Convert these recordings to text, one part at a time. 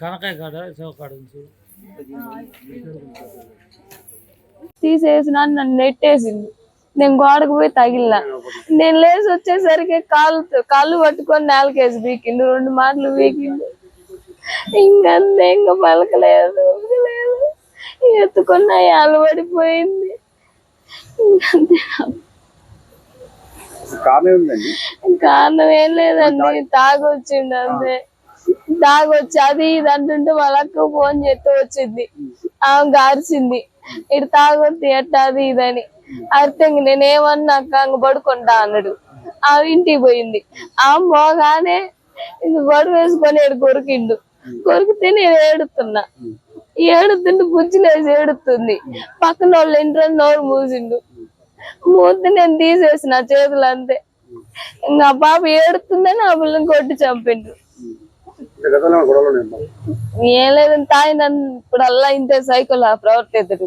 కనకాయ కాడ తీసేసిన నన్ను నెట్టేసింది. నేను గోడకు పోయి తగిలినా. నేను లేచి వచ్చేసరికి కాళ్ళు కాళ్ళు పట్టుకొని నేలకేసి బీకిండు రెండు మాటలు బీకిండు ఇంకంతే ఇంకా పలకలేదు ఊరకలేదు. ఎత్తుకున్న అలవడిపోయింది ఇంకంతే. కారణం ఏం లేదండి తాగొచ్చిండు అంతే. తాగొచ్చి అది ఇది అంటుంటే వాళ్ళకు ఫోన్ చేస్తే వచ్చింది. ఆమె గారిచింది ఇటు తాగొద్ది ఎట్టా అది ఇదని. అర్థం నేనేమన్నా అక్క పడుకుంటా అన్నాడు. ఆమె ఇంటికి పోయింది. ఆమె పోగానే గొడవ వేసుకొని ఏడు కొరికిండు. కొరికితే నేను ఏడుతున్నా. ఏడుతుంటే బుజ్జిలేసి ఏడుతుంది. పక్కన వాళ్ళ ఇంట్లో నోరు మూసిండు. మూతి నేను తీసేసిన చేతులు అంతే ఇంకా పాప ఏడుతుందని ఆ పిల్లని కొట్టి చంపిండు. ఏం లేదని తాగిన ఇప్పుడు అల్లా ఇంతే సైకిల్ ప్రవర్తిద్దుడు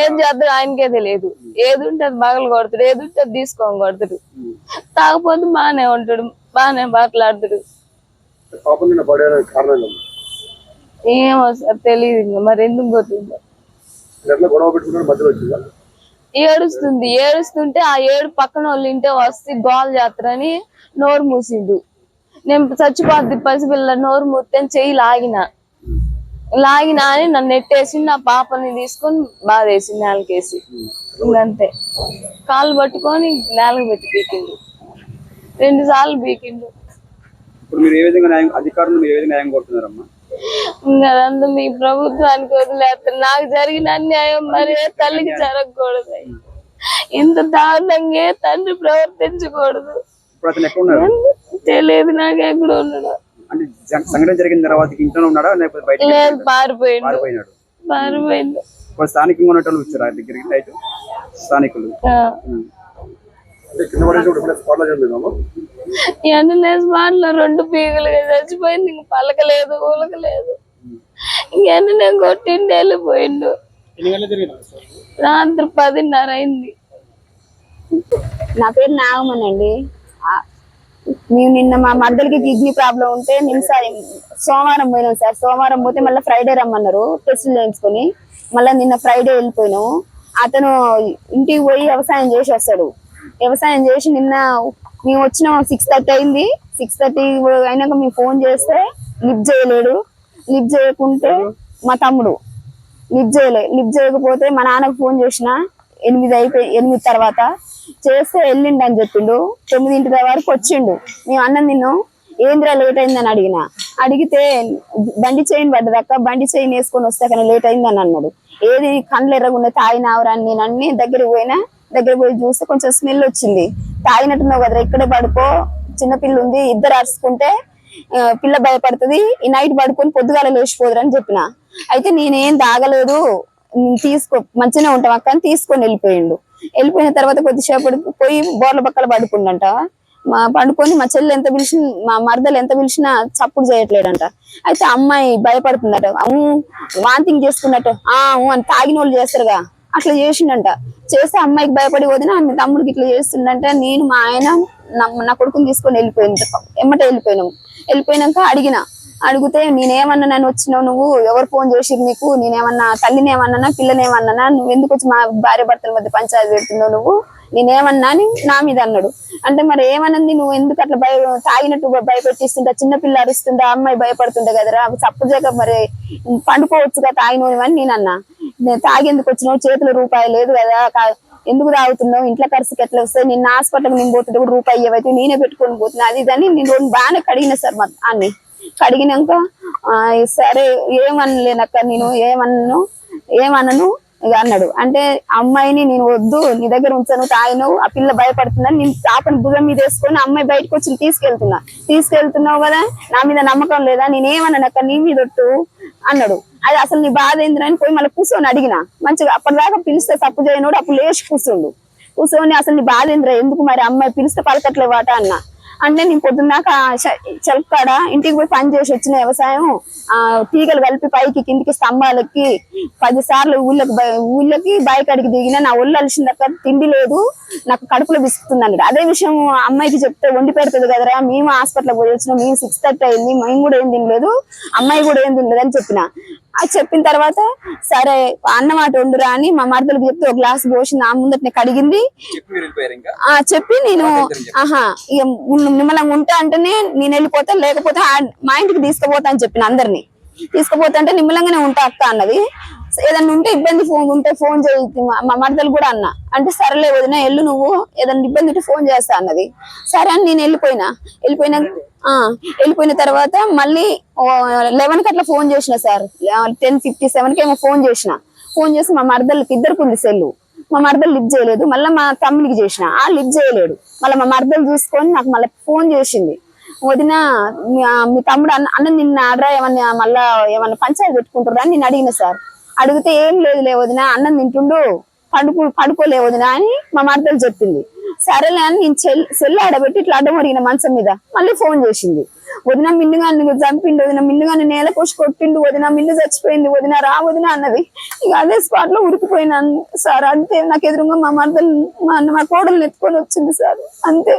ఏం చేద్దాడు ఆయనకే తెలియదు. ఏది ఉంటే అది మగలు కొడతాడు ఏది ఉంటే అది తీసుకొని కొడతాడు. తాగపోతే బాగానే ఉంటాడు బాగానే మాట్లాడతాడు? ఏమో సార్ తెలియదు ఇంకా మరి ఎందుకు పోతుందో. ఏడుస్తుంది. ఏడుస్తుంటే ఆ ఏడు పక్కన వాళ్ళు ఇంటే వస్తే గోల్ చేస్తారని నోరు మూసిండు. నేను చచ్చిపోద్ది పసిపిల్ల నోరు మూస్తే చెయ్యి లాగిన. లాగిన అని నన్ను నెట్టేసి నా పాపని తీసుకొని బాధేసి నేలకేసి. ఇంకంతే. కాళ్ళు పట్టుకొని నేలకు పెట్టి పీకిండు. రెండు సార్లు పీకిండు. ఇప్పుడు మీరు ఏ విధంగా న్యాయం అధికారులు మీరు ఏ విధంగా న్యాయం కోరుతున్నారమ్మా? అదంతా మీ ప్రభుత్వానికి వదిలేస్తారు. నాకు జరిగిన అన్యాయం మరి ఏ తల్లికి జరగకూడదు. ఇంత దారుణంగా తండ్రి ప్రవర్తించకూడదు. తెలియదు నాకు ఎక్కడ ఉన్నాడు. సంఘటన జరిగిన తర్వాత ఇంట్లో ఉన్నాడా లేకపోతే బయట లేదు పారిపోయిండు. పారిపోయినాడు. పారిపోయిండు. ఇప్పుడు స్థానికంగా ఉన్నట్టు వచ్చారు దగ్గరికి? స్థానికులు? ఎండనే స్మార్ట్లో రెండు పీగులుగా చచ్చిపోయింది ఇంక పలకలేదు ఊలకలేదు. ఇంకెండనే కొట్టిండి వెళ్ళిపోయిండు. రాత్రి పదిన్నర అయింది. నా పేరు నాగమన్ అండి. మేము నిన్న మా మద్దలకి కిడ్నీ ప్రాబ్లం ఉంటే నిన్న సారి- సోమవారం పోయినాం సార్. సోమవారం పోతే మళ్ళీ ఫ్రైడే రమ్మన్నారు టెస్టులు చేయించుకొని. మళ్ళీ నిన్న ఫ్రైడే వెళ్ళిపోయినాము అతను ఇంటికి పోయి వ్యవసాయం చేసి వస్తాడు వ్యవసాయం చేసి నిన్న మేము వచ్చినాం సిక్స్ థర్టీ అయింది. సిక్స్ థర్టీ అయినాక మేము ఫోన్ చేస్తే లిఫ్ట్ చేయలేడు. లిఫ్ట్ చేయకుంటే మా తమ్ముడు. లిఫ్ట్ చేయలే. లిఫ్ట్ చేయకపోతే మా నాన్నకు ఫోన్ చేసిన. ఎనిమిది అయిపోయి ఎనిమిది తర్వాత చేస్తే వెళ్ళిండు అని చెప్పిండు. తొమ్మిదింటి వరకు వచ్చిండు. మేము అన్నం తిన్నాం. ఏంద్రా లేట్ అయిందని అడిగిన. అడిగితే బండి చైన్ పడ్డదక్క బండి చైన్ వేసుకొని వస్తే కానీ లేట్ అయిందని అన్నాడు. ఏది కళ్ళు ఎర్రగున్న తాగినావురా నేను అన్ని దగ్గరికి పోయినా దగ్గర పోయి చూస్తే కొంచెం స్మెల్ వచ్చింది. తాగినట్టున్నావు కదరా ఇక్కడే పడుకో. చిన్న పిల్ల ఉంది ఇద్దరు అరుచుకుంటే పిల్ల భయపడుతుంది ఈ నైట్ పడుకొని పొద్దుగాల లేచిపోదురు అని చెప్పిన. అయితే నేనేం తాగలేదు తీసుకో మంచిగానే ఉంటాం అక్క అని తీసుకొని వెళ్ళిపోయిండు. వెళ్ళిపోయిన తర్వాత కొద్దిసేపు పోయి బోర్ల పక్కల పడుకుండంట. మా పండుకొని మా చెల్లి ఎంత పిలిచిన మా మరదలు ఎంత పిలిచినా చప్పుడు చేయట్లేడంట. అయితే అమ్మాయి భయపడుతుందట వాంతింగ్ చేసుకున్నట్టు ఆ ఊ అని తాగిన వాళ్ళు చేస్తారుగా. అట్లా చేసిండంట. చేస్తే అమ్మాయికి భయపడి వదిన ఆమె తమ్ముడికి ఇట్లా చేస్తుండంట నేను మా ఆయన నా కొడుకుని తీసుకొని వెళ్ళిపోయింది ఎమ్మట వెళ్ళిపోయినాము వెళ్ళిపోయినాక అడిగిన అడిగితే నేనేమన్నా నన్ను వచ్చినావు నువ్వు? ఎవరు ఫోన్ చేసిరు నీకు? నేనేమన్నా తల్లిని ఏమన్నా పిల్లని ఏమన్నా నువ్వు ఎందుకు వచ్చి మా భార్య భర్తల మధ్య పంచాయతీ పెడుతున్నావు నువ్వు? నేనేమన్నా? అని నా మీద అన్నాడు. అంటే మరి ఏమన్నది నువ్వు ఎందుకు అట్లా భయ తాగినట్టు భయపెట్టిస్తుంటా? చిన్న పిల్ల అరుస్తుంటా అమ్మాయి భయపడుతుండే కదరా? చప్పుడు చేయక మరి పండుకోవచ్చుగా తాగినవి అని నేను అన్నా. నేను తాగేందుకు వచ్చినావు చేతిలో రూపాయి లేదు కదా ఎందుకు తాగుతున్నావు ఇంట్లో ఖర్చుకి ఎట్లా వస్తాయి నిన్న హాస్పిటల్ నేను పోతుంటే కూడా రూపాయి ఇవ్వైతే నేనే పెట్టుకొని పోతున్నా. అది ఇదని నేను రెండు బాగానే కడిగిన సార్ మా అన్ని. కడిగినాక సరే ఏమనలేనక్క నేను ఏమన్నాను ఏమన్నాను అన్నాడు. అంటే అమ్మాయిని నేను వద్దు నీ దగ్గర ఉంచాను తాగినావు ఆ పిల్ల భయపడుతుందని నేను చాపని భుజం మీద వేసుకొని అమ్మాయి బయటకు వచ్చి తీసుకెళ్తున్నా. తీసుకెళ్తున్నావు కదా నా మీద నమ్మకం లేదా నేనేమన్నానక్క నీ మీద అన్నాడు. అది అసలు నీ బాధ ఏందిరా అని పోయి మళ్ళీ కూర్చొని అడిగిన. మంచిగా అప్పటిదాకా పిలిస్తే తప్పు చేయనోడు అప్పుడు లేచి కూర్చుండు. కూర్చొని అసలు నీ బాధ ఏందిరా ఎందుకు మరి అమ్మాయి పిలిస్తే పలకట్లే వాట అన్న. అంటే నేను పొద్దున్నాక చెలకాడ ఇంటికి పోయి పని చేసి వచ్చిన వ్యవసాయం ఆ తీగలు కలిపి పైకి కిందికి స్తంభాలకి పది సార్లు ఊళ్ళకి ఊళ్ళకి బయకడికి దిగిన నా ఒళ్ళు అలిసిందక్క తిండి లేదు నాకు కడుపులో విసుకుతుంది అన్నాడు అదే విషయం అమ్మాయికి చెప్తే వండి పెడుతుంది కదరా మేము హాస్పిటల్ పోయి వచ్చినాం మేము సిక్స్ థర్టీ అయింది మేము కూడా ఏం తినలేదు అమ్మాయి కూడా ఏం తినలేదు అని చెప్పిన. అది చెప్పిన తర్వాత సరే అన్నం అటు వండురా అని మా మరదలకు చెప్తే ఒక గ్లాస్ పోసి నా ముందటనే కడిగింది. ఆ చెప్పి నేను ఆహా ఇక నిమ్మలంగా ఉంటా అంటేనే నేను వెళ్ళిపోతా లేకపోతే మా ఇంటికి తీసుకుపోతా అని చెప్పిన అందరినీ. తీసుకుపోతుంటే నిమ్మలంగానే ఉంటా అక్క అన్నది. ఏదన్నా ఉంటే ఇబ్బంది ఫోన్ ఉంటే ఫోన్ చేయి మా- మరదలు కూడా అన్న. అంటే సరేలే వదిన ఎల్లు నువ్వు ఏదన్నా ఇబ్బంది ఉంటే ఫోన్ చేస్తా అన్నది. సరే అని నేను వెళ్ళిపోయినా. వెళ్ళిపోయినా ఆ వెళ్ళిపోయిన తర్వాత మళ్ళీ లెవెన్కి అట్లా ఫోన్ చేసిన సార్. టెన్ ఫిఫ్టీ సెవెన్కి ఏమో ఫోన్ చేసిన. ఫోన్ చేసి మా మరదలకి ఇద్దరికి ఉంది సెల్లు. మా మరదలు లిఫ్ట్ చేయలేదు. మళ్ళీ మా తమ్మునికి చేసిన. ఆ లిఫ్ట్ చేయలేడు. మళ్ళీ మా మరదలు చూసుకొని నాకు మళ్ళీ ఫోన్ చేసింది. వదిన మీ తమ్ముడు అన్న అన్న నిన్న ఆడరా ఏమన్నా మళ్ళా ఏమన్నా పంచాయతీ పెట్టుకుంటారా అని నేను అడిగిన సార్. అడిగితే ఏం లేదులే వదిన అన్నం తింటుండు పడుకు పడుకోలే వదిన అని మా మరదలు చెప్పింది. సరేలే అని నేను చెల్ సెల్ ఆడబెట్టి ఇట్లా అడ్డం అడిగిన మంచం మీద మళ్ళీ ఫోన్ చేసింది. వదిన మిన్నుగా నువ్వు చంపిండు వదిన మిన్నుగా నేల కోసి కొట్టిండు వదిన మిన్ను చచ్చిపోయింది వదిన రా వదిన అన్నది. ఇక అదే స్పాట్లో ఉరికిపోయినాను సార్. అంతే నాకు ఎదురుగా మా మరదలు మా మా కోడలు ఎత్తుకొని వచ్చింది సార్. అంతే.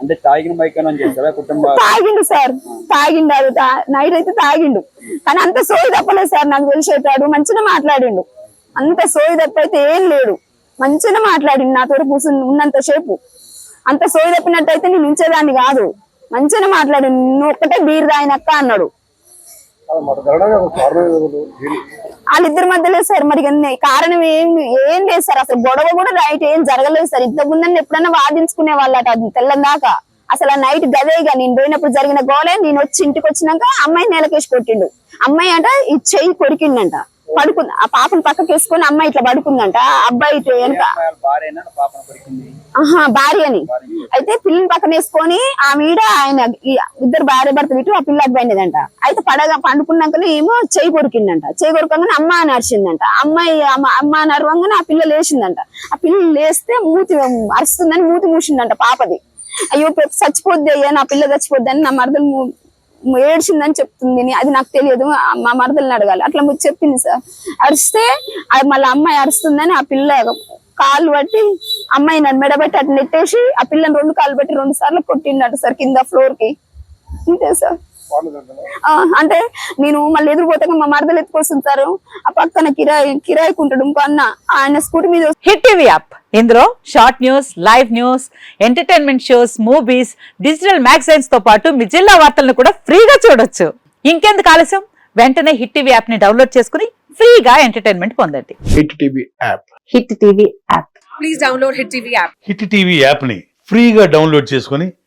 అంటే తాగిన మైకనం చేస్తారా కుటుంబ తాగిండు సార్. తాగిండు అది నైట్ అయితే తాగిండు. కానీ అంత సోయి తప్పలేదు సార్ నాకు తెలిసేటాడు మంచిగా మాట్లాడిండు. అంత సోయి తప్ప అయితే ఏం లేడు మంచిగా మాట్లాడిండు నాతో కూర్చుని ఉన్నంత సేపు. అంత సోయి తప్పినట్టయితే నేను ఉంచేదాన్ని కాదు. మంచిగా మాట్లాడిండు. నువ్వు ఒక్కటే బీర్ తాగినక్క అన్నాడు. వాళ్ళిద్దరి మధ్యలో సార్ మరి కారణం ఏం ఏం లేదు సార్. అసలు గొడవ కూడా రైట్ ఏం జరగలేదు సార్. ఇంత ముందని ఎప్పుడన్నా వాదించుకునే వాళ్ళట అది తెల్లందాకా అసలు ఆ నైట్ గదేగా నేను పోయినప్పుడు జరిగిన గోలే నేను వచ్చి ఇంటికి వచ్చినాక అమ్మాయి నేలకేసి కొట్టిండు. అమ్మాయి అంట ఈ చెయ్యి కొరికిండంట పడుకుంది. ఆ పాపను పక్కకి వేసుకొని అమ్మాయి ఇట్లా పడుకుందంట. అబ్బాయి వెనక భార్యనా? ఆహా భార్య అని అయితే పిల్లని పక్కన వేసుకొని ఆ మీద ఆయన ఇద్దరు భార్య భర్తలు ఇటు ఆ పిల్ల అబ్బాయిదంట అయితే పడగా పండుకున్నాకనే ఏమో చేయి కొరికిందంట. చేయి కొరకంగానే అమ్మ అని అరిచిందంట. అమ్మాయి అమ్మ అమ్మ అని అరవంగానే ఆ పిల్ల లేచిందంట. ఆ పిల్ల లేస్తే మూతి అరుస్తుందని మూతి మూసిందంట పాపది. అయ్యో చచ్చిపోద్ది అయ్యా నా పిల్ల చచ్చిపోద్ది అని నా మరదలు ఏడ్చిందని చెప్తుంది అది నాకు తెలియదు. మా మరదల్ని అడగాలి. అట్లా చెప్పింది సార్. అరిస్తే అది మళ్ళీ అమ్మాయి అరుస్తుందని ఆ పిల్ల కాళ్ళు పట్టి అమ్మాయి నన్ను మెడబెట్టి అటు నెట్టేసి ఆ పిల్లని రెండు కాళ్ళు పెట్టి రెండు సార్లు కొట్టిండట సార్ కింద ఫ్లోర్కి అంతే సార్. అంటే నేను మళ్ళీ ఎదురుపోతాక మా మరదలు ఎత్తుకొస్తుంది సార్. ఆ పక్కన కిరాయి కిరాయికి ఉంటాడు ఇంకో అన్న. ఆయన స్కూటీ మీద హిట్ టీవీ యాప్. ఇందులో short news live news entertainment shows movies digital మ్యాగజైన్స్తో పాటు మీ జిల్లా వార్తలను కూడా ఫ్రీగా చూడొచ్చు. ఇంకెందుకు ఆలస్యం? వెంటనే హిట్ టీవీ యాప్ని డౌన్లోడ్ చేసుకుని ఫ్రీగా ఎంటర్టైన్మెంట్ పొందండి. Hit TV app. Hit TV app. Hit TV యాప్ని ఫ్రీగా డౌన్లోడ్ చేసుకొని